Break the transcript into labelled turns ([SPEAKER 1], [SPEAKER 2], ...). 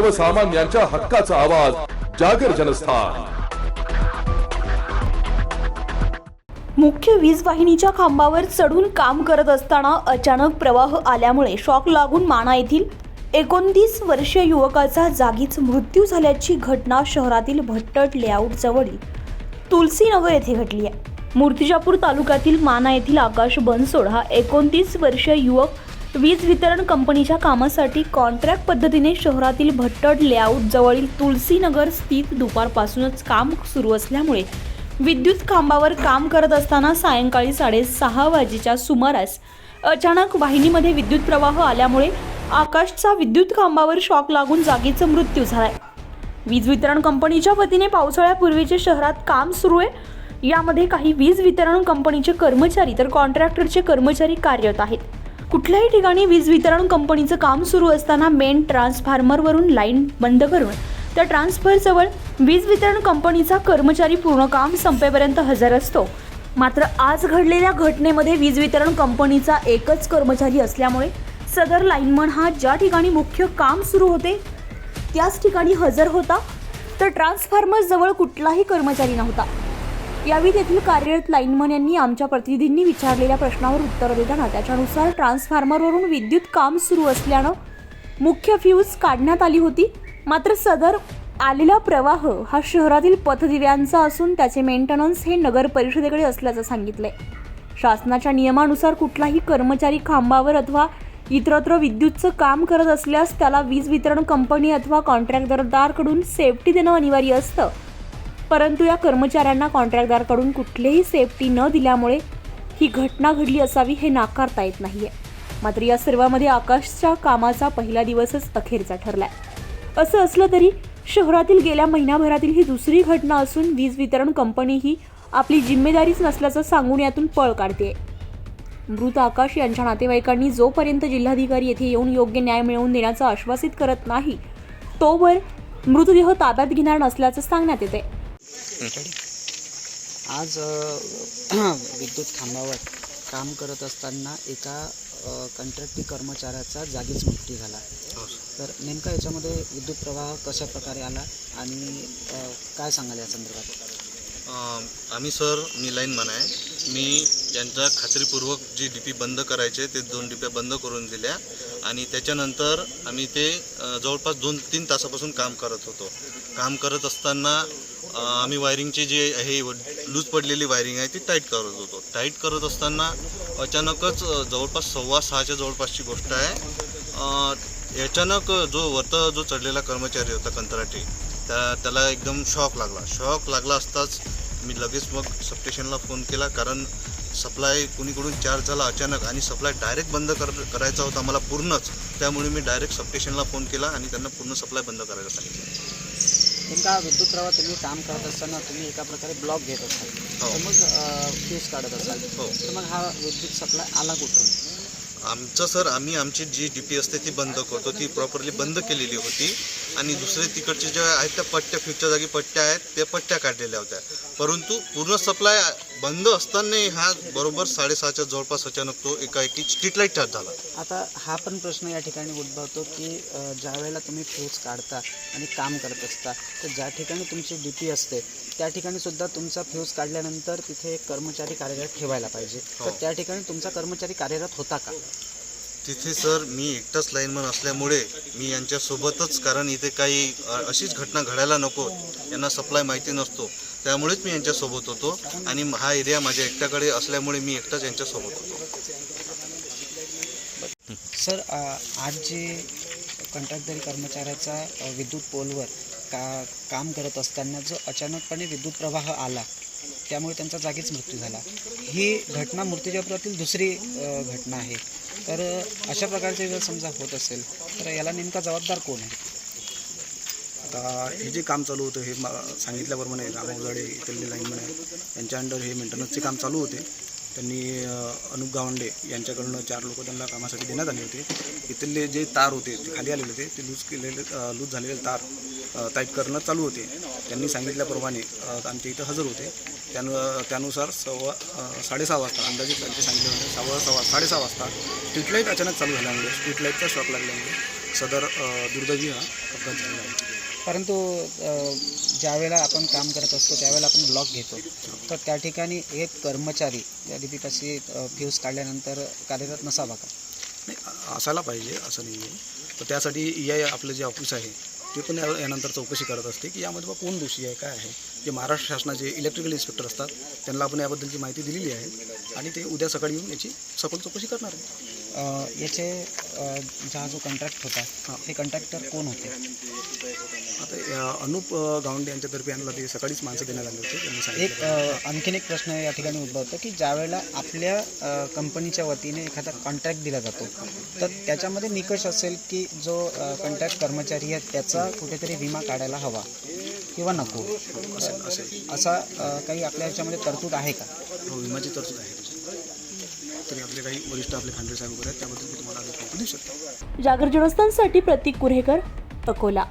[SPEAKER 1] सर्वसामान्यांच्या हक्काचा आवाज जागर जनस्थान.
[SPEAKER 2] मुख्य वीज वाहिनीच्या खांबावर चढून काम करत असताना अचानक प्रवाह आल्यामुळे शॉक लागून माणा येथील एकोणतीस वर्षीय युवकाचा जागीच मृत्यू झाल्याची घटना शहरातील भट्टट लेआउट जवळील तुलसीनगर येथे घडली आहे. मूर्तिजापूर तालुक्यातील माना येथील आकाश बनसोड हा एकोणतीस वर्षीय युवक वीज वितरण कंपनीच्या कामासाठी कॉन्ट्रॅक्ट पद्धतीने शहरातील भट्टड लेआउट जवळील तुलसीनगर स्थित दुपारपासूनच काम सुरू असल्यामुळे विद्युत खांबावर काम करत असताना सायंकाळी साडेसहा वाजेच्या सुमारास अचानक वाहिनीमध्ये विद्युत प्रवाह आल्यामुळे आकाशचा विद्युत खांबावर शॉक लागून जागीचा मृत्यू झालाय. वीज वितरण कंपनीच्या वतीने पावसाळ्यापूर्वीचे शहरात काम सुरू आहे. यामध्ये काही वीज वितरण कंपनीचे कर्मचारी तर कॉन्ट्रॅक्टरचे कर्मचारी कार्यरत आहेत. कुठल्याही ठिकाणी वीज वितरण कंपनीचं काम सुरू असताना मेन ट्रान्सफॉर्मरवरून लाईन बंद करून त्या ट्रान्सफरजवळ वीज वितरण कंपनीचा कर्मचारी पूर्ण काम संपेपर्यंत हजर असतो. मात्र आज घडलेल्या घटनेमध्ये वीज वितरण कंपनीचा एकच कर्मचारी असल्यामुळे सदर लाईनमन हा ज्या ठिकाणी मुख्य काम सुरू होते त्याच ठिकाणी हजर होता. तर ट्रान्सफॉर्मरजवळ कुठलाही कर्मचारी नव्हता. यावेळी तेथील कार्यरत लाईनमन यांनी आमच्या प्रतिनिधींनी विचारलेल्या प्रश्नावर उत्तर देताना त्याच्यानुसार ट्रान्सफॉर्मरवरून विद्युत काम सुरू असल्यानं मुख्य फ्यूज काढण्यात आली होती. मात्र सदर आलेला प्रवाह हा शहरातील पथदिव्यांचा असून त्याचे मेंटेनन्स हे नगर परिषदेकडे असल्याचं सांगितलंय. शासनाच्या नियमानुसार कुठलाही कर्मचारी खांबावर अथवा इतरत्र विद्युतचं काम करत असल्यास त्याला वीज वितरण कंपनी अथवा कॉन्ट्रॅक्टदारकडून सेफ्टी देणं अनिवार्य असतं. परंतु या कर्मचाऱ्यांना कॉन्ट्रॅक्टदारकडून कुठलीही सेफ्टी न दिल्यामुळे ही घटना घडली असावी हे नाकारता येत नाहीये. मात्र या सर्वामध्ये आकाशच्या कामाचा पहिला दिवसच अखेरचा ठरलाय. असं असलं तरी शहरातील गेल्या महिन्याभरातील ही दुसरी घटना असून वीज वितरण कंपनी ही आपली जिम्मेदारीच नसल्याचं सांगून यातून पळ काढते मृत आकाश यांच्या नातेवाईकांनी जोपर्यंत जिल्हाधिकारी येथे येऊन योग्य न्याय मिळवून देण्याचं आश्वासित करत नाही तोवर मृतदेह ताब्यात घेणार नसल्याचं सांगण्यात येते
[SPEAKER 3] आज विद्युत खांबावर काम करत असताना एका कंत्राटी कर्मचाऱ्याचा जागीच मृत्यू झाला. तर नेमका याच्यामध्ये विद्युत प्रवाह कशा प्रकारे आला आणि काय सांगाल या संदर्भात?
[SPEAKER 4] आम्ही सर मी लाईनमॅन आहे. मी यांच्या खात्रीपूर्वक जी डी पी बंद करायचे ते दोन डीप्या बंद करून दिल्या. आणि त्याच्यानंतर आम्ही ते जवळपास दोन तीन तासापासून काम करत होतो. काम करत असताना आम्ही वायरिंगची जे हे लूज पडलेली वायरिंग आहे ती टाईट करत होतो. टाईट करत असताना अचानकच जवळपास सव्वा सहाच्या जवळपासची गोष्ट आहे. अचानक जो वरत जो चढलेला कर्मचारी होता कंत्राटी त्या त्याला एकदम शॉक लागला. शॉक लागला असताच मी लगेच मग सबस्टेशनला फोन केला. कारण सप्लाय कुणीकडून चार्ज झाला अचानक आणि सप्लाय डायरेक्ट बंद कर करायचा होता मला पूर्णच. त्यामुळे मी डायरेक्ट सबस्टेशनला फोन केला आणि त्यांना पूर्ण सप्लाय बंद करायला सांगितलं.
[SPEAKER 3] नेमका विद्युत प्रवाह तुम्ही काम करत असताना तुम्ही एका प्रकारे ब्लॉक घेत असाल.
[SPEAKER 4] हो.
[SPEAKER 3] तर मग फ्यूज काढत असाल.
[SPEAKER 4] हो.
[SPEAKER 3] तर मग हा विद्युत सप्लाय आला कुठून?
[SPEAKER 4] आमचं सर आम्ही आमची जी डी पी असते ती बंद करतो. ती प्रॉपरली बंद केलेली होती. आणि दुसरे तिकडचे जे आहेत त्या पट्ट्या फ्यूजच्या जागी पट्ट्या आहेत त्या पट्ट्या काढलेल्या होत्या. परंतु पूर्ण सप्लाय बंद असताना हा बरोबर साडेसहाच्या जवळपास अचानक तो एकाएकी स्ट्रीट लाइट चार्ज झाला.
[SPEAKER 3] आता हा पण प्रश्न या ठिकाणी उद्भवतो की अ, ज्या वेळेला तुम्ही फ्यूज काढता आणि काम करत असता तर ज्या ठिकाणी तुमची डी पी असते त्या ठिकाणी सुद्धा तुमचा फ्यूज काढल्यानंतर तिथे एक कर्मचारी कार्यरत ठेवायला पाहिजे. तर
[SPEAKER 4] हो.
[SPEAKER 3] त्या ठिकाणी तुमचा कर्मचारी कार्यरत होता का?
[SPEAKER 4] तिथे सर मी एकटाच लाईनमन असल्यामुळे मी यांच्यासोबतच कारण इथे काही अ, अशीच घटना घडायला नको यांना सप्लाय माहिती नसतो. त्यामुळेच मी यांच्यासोबत होतो आणि हा एरिया माझ्या एकट्याकडे असल्यामुळे मी एकटाच यांच्यासोबत होतो.
[SPEAKER 3] सर आज जे कंत्राटदारी कर्मचाऱ्याचा विद्युत पोलवर का काम करत असताना जो अचानकपणे विद्युत प्रवाह आला त्यामुळे त्यांचा जागीच मृत्यू झाला. ही घटना मूर्तिजापुरातील दुसरी घटना आहे. तर अशा प्रकारचे जर समजा होत असेल तर याला नेमका जबाबदार कोण आहे?
[SPEAKER 5] आता हे जे काम चालू होतं हे म सांगितल्याप्रमाणे रामवजाडे इथले लाईन म्हणे त्यांच्या अंडर हे मेंटेनन्सचे काम चालू होते. त्यांनी अनुप गावंडे यांच्याकडनं चार लोक त्यांना कामासाठी देण्यात आले होते. इथले जे तार होते ते खाली आलेले होते ते लूज केलेले लूज झालेले तार टाईट करणं चालू होते. त्यांनी सांगितल्याप्रमाणे आमच्या इथं हजर होते. त्यानु त्यानुसार सव्वा साडेसहा वाजता अंदाजे त्यांचे सांगितले होते सव्वा सव्वा साडेसहा वाजता स्ट्रीट लाइट अचानक चालू झाल्यामुळे स्ट्रीट लाईटचा शॉक लागल्यामुळे सदर दुर्दैवी हा अपघात झालेला आहे.
[SPEAKER 3] परंतु ज्यावेळेला आपण काम करत असतो त्यावेळेला आपण ब्लॉक घेतो. तर त्या ठिकाणी एक कर्मचारी या डी फ्यूज काढल्यानंतर कार्यरत नसावा का?
[SPEAKER 5] नाही असायला पाहिजे असं नाही आहे. तर त्यासाठी ई आय आपलं जे ऑफिस आहे ते पण यानंतर चौकशी करत असते की यामध्ये बा कोण दोषी आहे काय आहे? जे महाराष्ट्र शासनाचे इलेक्ट्रिकल इन्स्पेक्टर असतात त्यांना आपण याबद्दलची माहिती दिलेली आहे आणि ते उद्या सकाळी येऊन याची सखोल चौकशी करणार आहे.
[SPEAKER 3] याचे हा जो कॉन्ट्रॅक्ट होता हे. कॉन्ट्रॅक्टर कोण होते?
[SPEAKER 5] आता या अनुप गावंडे यांच्यातर्फे यांना ते सकाळीच माणसं देण्यात आली होती त्यांनी
[SPEAKER 3] एक
[SPEAKER 5] सांगितलं
[SPEAKER 3] आणखीन एक प्रश्न या ठिकाणी उद्भवतो की ज्यावेळेला आपल्या कंपनीच्या वतीने एखादा कॉन्ट्रॅक्ट दिला जातो तर त्याच्यामध्ये निकष असेल की जो कॉन्ट्रॅक्ट कर्मचारी आहे त्याचा कुठेतरी विमा काढायला हवा किंवा नको?
[SPEAKER 5] असेल असेल
[SPEAKER 3] असा अ, काही आपल्या याच्यामध्ये तरतूद आहे का?
[SPEAKER 5] हो विमाची तरतूद आहे. तरी आपले काही वरिष्ठ आपले खांडे साहेब वगैरे आहेत त्याबद्दल मी तुम्हाला देऊ शकतो.
[SPEAKER 2] जागर जनस्थानसाठी प्रतीक कुरेकर अकोला.